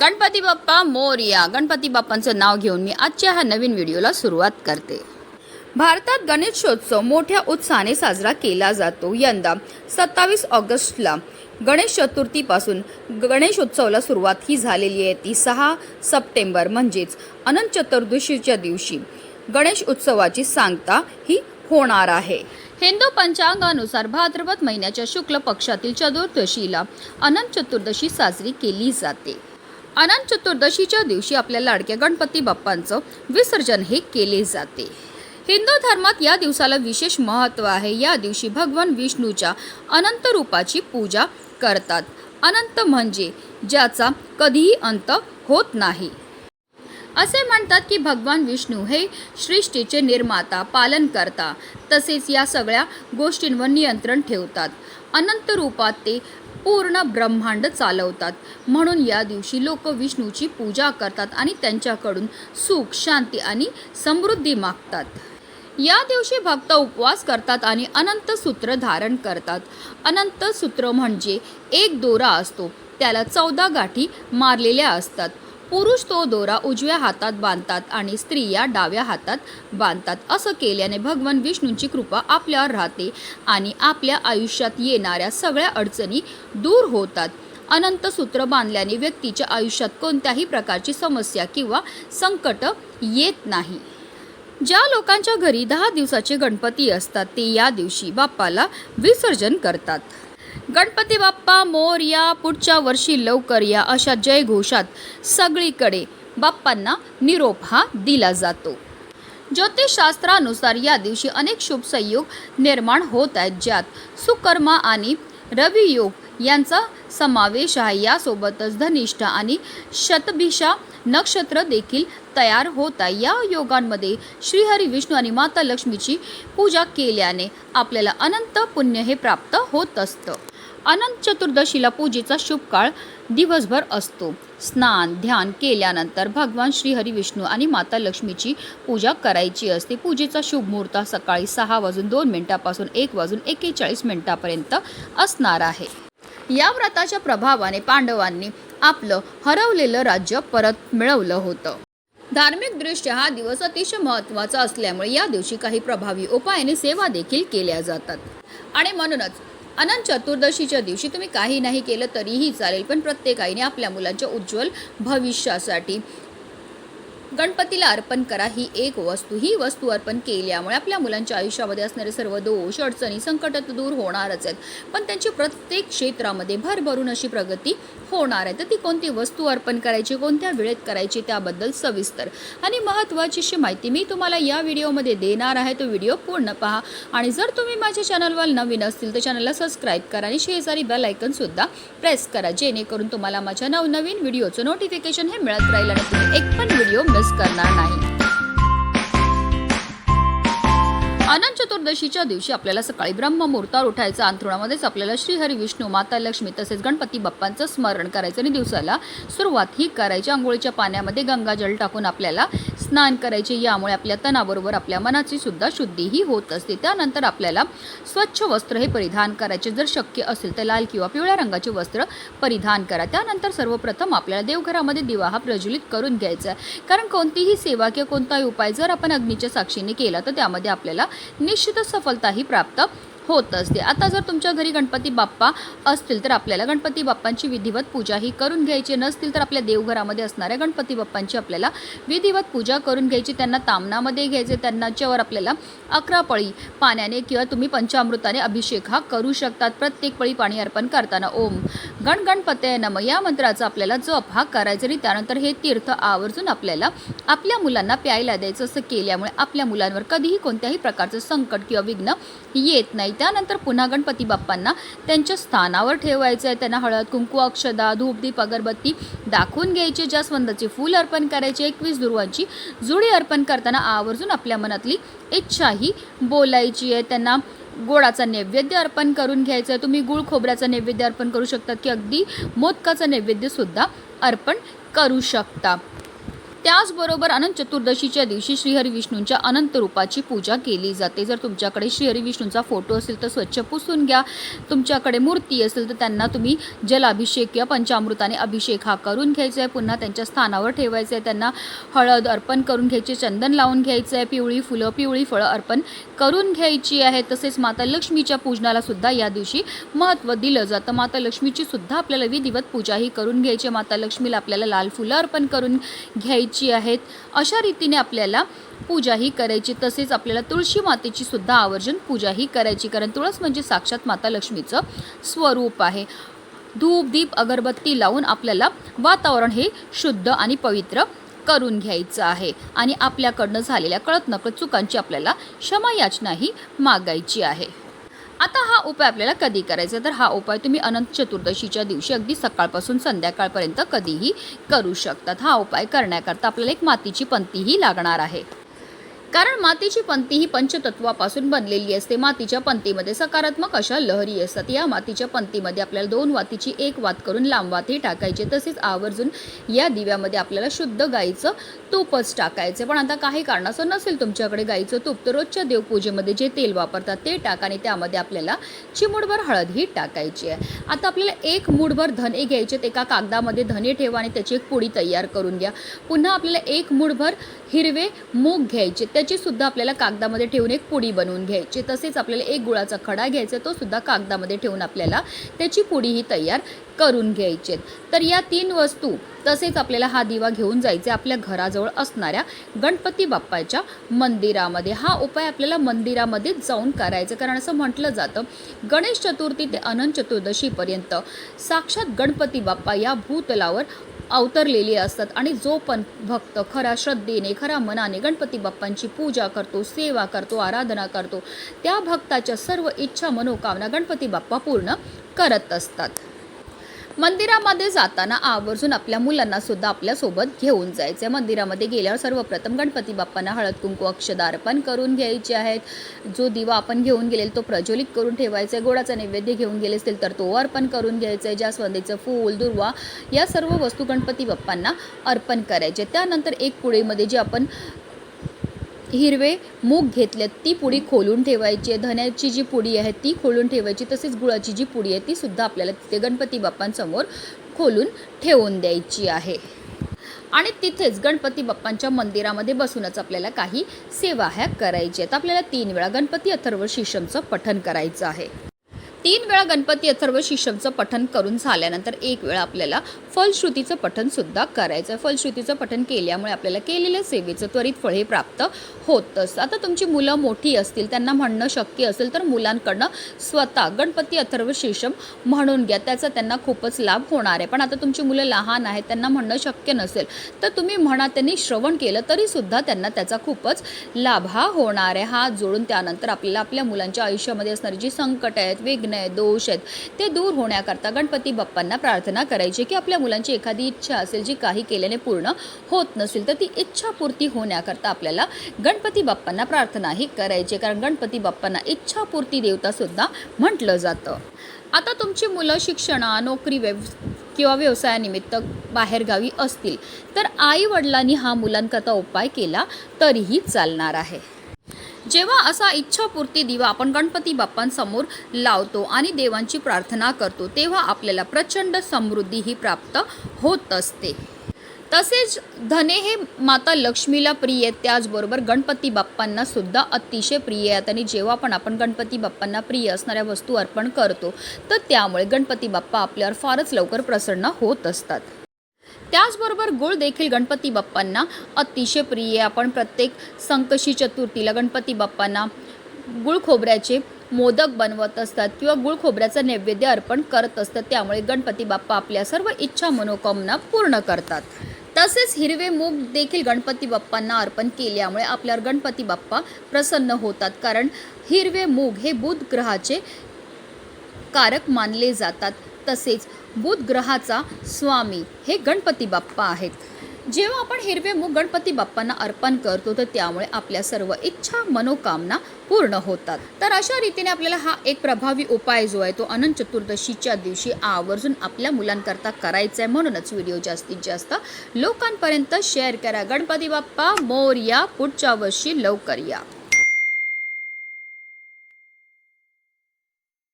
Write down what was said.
गणपती बाप्पा मोरया. गणपती बाप्पांचं नाव घेऊन मी आजच्या ह्या नवीन व्हिडिओला सुरुवात करते. भारतात गणेशोत्सव मोठ्या उत्साहाने साजरा केला जातो. यंदा सत्तावीस ऑगस्टला गणेश चतुर्थीपासून गणेशोत्सवाला सुरुवात ही झालेली आहे. ती सहा सप्टेंबर म्हणजेच अनंत चतुर्दशीच्या दिवशी गणेश उत्सवाची सांगता ही होणार आहे. हिंदू पंचांगानुसार भाद्रपद महिन्याच्या शुक्ल पक्षातील चतुर्दशीला अनंत चतुर्दशी साजरी केली जाते. अनंत चतुर्दशीच्या दिवशी आपल्या लाडक्या गणपती बाप्पांचं विसर्जन हे केले जाते. हिंदू धर्मात या दिवसाला विशेष महत्त्व आहे. या दिवशी भगवान विष्णूच्या अनंत रूपाची पूजा करतात. अनंत म्हणजे ज्याचा कधीही अंत होत नाही. असे म्हणतात की भगवान विष्णू हे सृष्टीचे निर्माता पालन करता. तसेच या सगळ्या गोष्टींवर नियंत्रण ठेवतात. अनंत रूपात ते पूर्ण ब्रह्मांड चालवतात. म्हणून या दिवशी लोक विष्णूची पूजा करतात आणि त्यांच्याकडून सुख शांती आणि समृद्धी मागतात. या दिवशी भक्त उपवास करतात आणि अनंत सूत्र धारण करतात. अनंत सूत्र म्हणजे एक दोरा असतो. त्याला चौदा गाठी मारलेल्या असतात. पुरुष तो दोरा उजव्या हातात बांधतात आणि स्त्रिया डाव्या हातात बांधतात. असं केल्याने भगवान विष्णूंची कृपा आपल्यावर राहते आणि आपल्या आयुष्यात येणाऱ्या सगळ्या अडचणी दूर होतात. अनंत सूत्र बांधल्याने व्यक्तीच्या आयुष्यात कोणत्याही प्रकारची समस्या किंवा संकट येत नाही. ज्या लोकांच्या घरी दहा दिवसाचे गणपती असतात ते या दिवशी बाप्पाला विसर्जन करतात. गणपती बाप्पा मोर या पुढच्या वर्षी लवकर या अशा जयघोषात सगळीकडे बाप्पांना निरोप हा दिला जातो. ज्योतिषशास्त्रानुसार या दिवशी अनेक शुभ संयोग निर्माण होत आहेत ज्यात सुकर्मा आणि रवियोग यांचा समावेश आहे. यासोबतच धनिष्ठा आणि शतभिषा नक्षत्र देखील तयार होत. आहे या योगांमध्ये श्रीहरी विष्णू आणि माता लक्ष्मीची पूजा केल्याने आपल्याला अनंत पुण्य हे प्राप्त होत असतं. अनंत चतुर्दशीला पूजेचा शुभ काळ दिवसभर असतो. स्नान ध्यान केल्यानंतर भगवान श्रीहरी विष्णू आणि माता लक्ष्मीची पूजा करायची असते. पूजेचा शुभ मुहूर्त सकाळी सहा वाजून दोन मिनिटापासून एक वाजून एकेचाळीस मिनिटापर्यंत असणार आहे. या व्रताच्या प्रभावाने पांडवांनी आपलं हरवलेलं राज्य परत मिळवलं होतं. धार्मिकदृष्ट्या हा दिवस अतिशय महत्त्वाचा असल्यामुळे या दिवशी काही प्रभावी उपायाने सेवा देखील केल्या जातात. आणि म्हणूनच अनंत चतुर्दशीच्या दिवशी तुम्ही काही नाही केलं तरीही चालेल पण प्रत्येकाईने आपल्या मुलांच्या उज्ज्वल भविष्यासाठी गणपतीला अर्पण करा ही एक वस्तू. ही वस्तू अर्पण केल्यामुळे आपल्या मुलांच्या आयुष्यामध्ये असणारे सर्व दोष अडचणी संकट तर दूर होणारच आहेत. पण त्यांची प्रत्येक क्षेत्रामध्ये भरभरून अशी प्रगती होणार आहे. तर ती कोणती वस्तू अर्पण करायची कोणत्या वेळेत करायची त्याबद्दल सविस्तर आणि महत्त्वाची अशी माहिती मी तुम्हाला या व्हिडिओमध्ये देणार आहे. तो व्हिडिओ पूर्ण पहा आणि जर तुम्ही माझ्या चॅनलवर नवीन असतील तर चॅनलला सबस्क्राईब करा आणि शेजारी बेल सुद्धा प्रेस करा जेणेकरून तुम्हाला माझ्या नवनवीन व्हिडिओचं नोटिफिकेशन हे मिळत राहील आणि तुम्ही एक पण व्हिडिओ मिस करणार नाही. अनंत चतुर्दशीच्या दिवशी आपल्याला सकाळी ब्रह्म मुहूर्तावर उठायचं. अंथरुणामध्येच आपल्याला श्रीहरी विष्णू माता लक्ष्मी तसेच गणपती बाप्पांचं स्मरण करायचं आणि दिवसाला सुरुवात ही करायची. आंघोळीच्या पाण्यामध्ये गंगाजल टाकून आपल्याला स्नान करायचे यामुळे आपल्या तणाबरोबर आपल्या मनाची सुद्धा शुद्धीही होत असते. त्यानंतर आपल्याला स्वच्छ वस्त्र हे परिधान करायचे. जर शक्य असेल तर लाल किंवा पिवळ्या रंगाचे वस्त्र परिधान करा. त्यानंतर सर्वप्रथम आपल्याला देवघरामध्ये दिवा हा प्रज्वलित करून घ्यायचा आहे. कारण कोणतीही सेवा किंवा कोणताही उपाय जर आपण अग्नीच्या साक्षीने केला तर त्यामध्ये आपल्याला निश्चितच सफलताही प्राप्त होत असते. आता जर तुमच्या घरी गणपती बाप्पा असतील तर आपल्याला गणपती बाप्पांची विधिवत पूजा ही करून घ्यायची. नसतील तर आपल्या देवघरामध्ये असणाऱ्या गणपती बाप्पांची आपल्याला विधिवत पूजा करून घ्यायची. त्यांना तामणामध्ये घ्यायचे त्यांनाच्यावर आपल्याला अकरा पळी पाण्याने किंवा तुम्ही पंचामृताने अभिषेक हा करू शकतात. प्रत्येक पळी पाणी अर्पण करताना ओम गण गणपतय नम. या मंत्राचा आपल्याला जप हा करायचा. आणि त्यानंतर हे तीर्थ आवर्जून आपल्याला आपल्या मुलांना प्यायला द्यायचं असं केल्यामुळे आपल्या मुलांवर कधीही कोणत्याही प्रकारचं संकट किंवा विघ्न येत नाही. त्यानंतर पुन्हा गणपती बाप्पांना त्यांच्या स्थानावर ठेवायचं आहे. त्यांना हळद कुंकू अक्षदा धूपदीप अगरबत्ती दाखवून घ्यायची. जास्वंदाचे फूल अर्पण करायचे एकवीस दुर्वांची जुडी अर्पण करताना आवर्जून आपल्या मनातली इच्छाही बोलायची आहे. त्यांना गोडाचा नैवेद्य अर्पण करून घ्यायचं आहे. तुम्ही गुळ खोबऱ्याचा नैवेद्य अर्पण करू शकतात की अगदी मोदकाचा नैवेद्यसुद्धा अर्पण करू शकता. त्याचबरोबर अनंत चतुर्दशीच्या दिवशी श्रीहरी विष्णूंच्या अनंत रूपाची पूजा केली जाते. जर तुमच्याकडे श्रीहरी विष्णूंचा फोटो असेल तर स्वच्छ पुसून घ्या. तुमच्याकडे मूर्ती असेल तर त्यांना तुम्ही जलाभिषेक किंवा पंचामृताने अभिषेक हा करून घ्यायचा आहे. पुन्हा त्यांच्या स्थानावर ठेवायचं आहे. त्यांना हळद अर्पण करून घ्यायचे चंदन लावून घ्यायचं आहे. पिवळी फुलं पिवळी फळं अर्पण करून घ्यायची आहे. तसेच माता लक्ष्मीच्या पूजनाला सुद्धा या दिवशी महत्त्व दिलं जातं. माता लक्ष्मीची सुद्धा आपल्याला विधिवत पूजाही करून घ्यायची आहे. माता लक्ष्मीला आपल्याला लाल फुलं अर्पण करून घ्यायची आहेत. अशा रीतीने आपल्याला पूजाही करायची. तसेच आपल्याला तुळशी मातेची सुद्धा आवर्जून पूजाही करायची. कारण तुळस म्हणजे साक्षात माता लक्ष्मीचं स्वरूप आहे. धूप दीप अगरबत्ती लावून आपल्याला वातावरण हे शुद्ध आणि पवित्र करून घ्यायचं आहे. आणि आपल्याकडनं झालेल्या कळत नकळत चुकांची आपल्याला क्षमायाचनाही मागायची आहे. आता हा उपाय आपल्याला कधी करायचा? तर हा उपाय तुम्ही अनंत चतुर्दशीच्या दिवशी अगदी सकाळपासून संध्याकाळपर्यंत कधीही करू शकतात. हा उपाय करण्याकरता आपल्याला एक मातीची पंतीही लागणार आहे. कारण मातीची पंती ही पंचतत्वापासून बनलेली असते. मातीच्या पंतीमध्ये सकारात्मक अशा लहरी असतात. या मातीच्या पंतीमध्ये आपल्याला दोन वातीची एक वात करून लांब वातही टाकायचे. तसेच आवर्जून या दिव्यामध्ये आपल्याला शुद्ध गाईचं तूपच टाकायचं. पण आता काही कारणाचं नसेल तुमच्याकडे गाईचं तूप तर रोजच्या देवपूजेमध्ये जे तेल वापरतात ते टाका आणि त्यामध्ये आपल्याला चिमूडभर हळद ही टाकायची आहे. आता आपल्याला एक मुठभर धने घ्यायचे एका कागदामध्ये धने ठेवा आणि त्याची एक पुडी तयार करून घ्या. पुन्हा आपल्याला एक मुठभर हिरवे मूग घ्यायचे त्याची सुद्धा आपल्याला कागदामध्ये ठेवून एक पुडी बनवून घ्यायची. तसेच आपल्याला एक गुळाचा खडा घ्यायचा तो सुद्धा कागदामध्ये ठेवून आपल्याला त्याची पुडीही तयार करून घ्यायची तर या तीन वस्तू तसेच आपल्याला हा दिवा घेऊन जायचे आपल्या घराजवळ असणाऱ्या गणपती बाप्पाच्या मंदिरामध्ये. हा उपाय आपल्याला मंदिरामध्येच जाऊन करायचा कारण असं म्हटलं जातं गणेश चतुर्थी ते अनंत चतुर्दशीपर्यंत साक्षात गणपती बाप्पा या भूतलावर अवतरलेली असतात. आणि जो पण भक्त खऱ्या श्रद्धेने खऱ्या मनाने गणपती बाप्पांची पूजा करतो सेवा करतो आराधना करतो त्या भक्ताच्या सर्व इच्छा मनोकामना गणपती बाप्पा पूर्ण करत असतात. मंदिरामध्ये जाताना आवर्जून आपल्या मुलांना सुद्धा आपल्यासोबत घेऊन जायचं. आहे मंदिरामध्ये गेल्यावर सर्वप्रथम गणपती बाप्पांना हळद कुंकू अक्षदा अर्पण करून घ्यायचे आहेत. जो दिवा आपण घेऊन गेलेल तो प्रज्वलित करून ठेवायचा. आहे गोडाचा नैवेद्य घेऊन गेले असतील तर तो अर्पण करून घ्यायचा. आहे जास्वंदीचं फूल दुर्वा या सर्व वस्तू गणपती बाप्पांना अर्पण करायचे. त्यानंतर एक पुढेमध्ये जे आपण हिरवे मूग घेतल्यात ती पुडी खोलून ठेवायची आहे. धन्याची जी पुडी आहे ती खोलून ठेवायची. तसेच गुळाची जी पुडी आहे ती सुद्धा आपल्याला तिथे गणपती बाप्पांसमोर खोलून ठेवून द्यायची आहे. आणि तिथेच गणपती बाप्पांच्या मंदिरामध्ये बसूनच आपल्याला काही सेवा ह्या करायच्या आहेत. आपल्याला तीन वेळा गणपती अथर्व शीशमचं पठण करायचं आहे. तीन वेळा गणपती अथर्व शिशमचं पठन करून झाल्यानंतर एक वेळा आपल्याला फलश्रुतीचं पठन सुद्धा करायचं आहे फलश्रुतीचं पठन केल्यामुळे आपल्याला केलेल्या सेवेचं त्वरित फळ हे प्राप्त होतंच. आता तुमची मुलं मोठी असतील त्यांना म्हणणं शक्य असेल तर मुलांकडनं स्वतः गणपती अथर्व शीशम म्हणून घ्या. त्याचा त्यांना खूपच लाभ होणार आहे. पण आता तुमची मुलं लहान आहेत त्यांना म्हणणं शक्य नसेल तर तुम्ही म्हणा त्यांनी श्रवण केलं तरी सुद्धा त्यांना त्याचा खूपच लाभ हा होणार आहे. हा जोडून त्यानंतर आपल्याला आपल्या मुलांच्या आयुष्यामध्ये असणारी जी संकट आहेत विघ्न आहेत दोष आहेत. ते दूर होण्याकरता गणपती बाप्पांना प्रार्थना करायची की आपल्या मुलांची एखादी इच्छा असेल जी काही केल्याने पूर्ण होत नसेल तर ती इच्छापूर्ती होण्याकरता आपल्याला गणपती बाप्पांना प्रार्थनाही करायची कारण गणपती बाप्पांना इच्छापूर्ती देवतासुद्धा म्हटलं जातं. आता तुमची मुलं शिक्षणा नोकरी व्यव किंवा व्यवसायानिमित्त बाहेरगावी असतील तर आई वडिलांनी हा मुलांकरता उपाय केला तरीही चालणार आहे. जेव्हा असा इच्छापूर्ती दिवा आपण गणपती बाप्पांसमोर लावतो आणि देवांची प्रार्थना करतो तेव्हा आपल्याला प्रचंड समृद्धी ही प्राप्त होत असते. तसेच धने हे माता लक्ष्मीला प्रिय आहेत. त्याचबरोबर गणपती बाप्पांना सुद्धा अतिशय प्रिय आहेत. आणि जेव्हा पण आपण गणपती बाप्पांना प्रिय असणाऱ्या वस्तू अर्पण करतो तर त्यामुळे गणपती बाप्पा आपल्यावर फारच लवकर प्रसन्न होत असतात. त्याचबरोबर गुळ देखील गणपती बाप्पांना अतिशय प्रिय आपण प्रत्येक संकशी चतुर्थीला गणपती बाप्पांना गुळ खोबऱ्याचे मोदक बनवत असतात किंवा गुळ खोबऱ्याचं नैवेद्य अर्पण करत असतात. त्यामुळे गणपती बाप्पा आपल्या सर्व इच्छा मनोकामना पूर्ण करतात. तसेच हिरवे मूग देखील गणपती बाप्पांना अर्पण केल्यामुळे आपल्यावर गणपती बाप्पा प्रसन्न होतात. कारण हिरवे मूग हे बुध ग्रहाचे कारक मानले जातात. तसेच बुध ग्रहाचा स्वामी हे गणपती बाप्पा आहेत. जेव्हा आपण हिरवे मूग गणपती बाप्पांना अर्पण करतो तर त्यामुळे आपल्या सर्व इच्छा मनोकामना पूर्ण होतात. तर अशा रीतीने आपल्याला हा एक प्रभावी उपाय जो आहे तो अनंत चतुर्दशीच्या दिवशी आवर्जून आपल्या मुलांकरता करायचा आहे म्हणूनच व्हिडिओ जास्तीत जास्त लोकांपर्यंत शेअर करा. गणपती बाप्पा मोर या पुढच्या वर्षी लवकर या.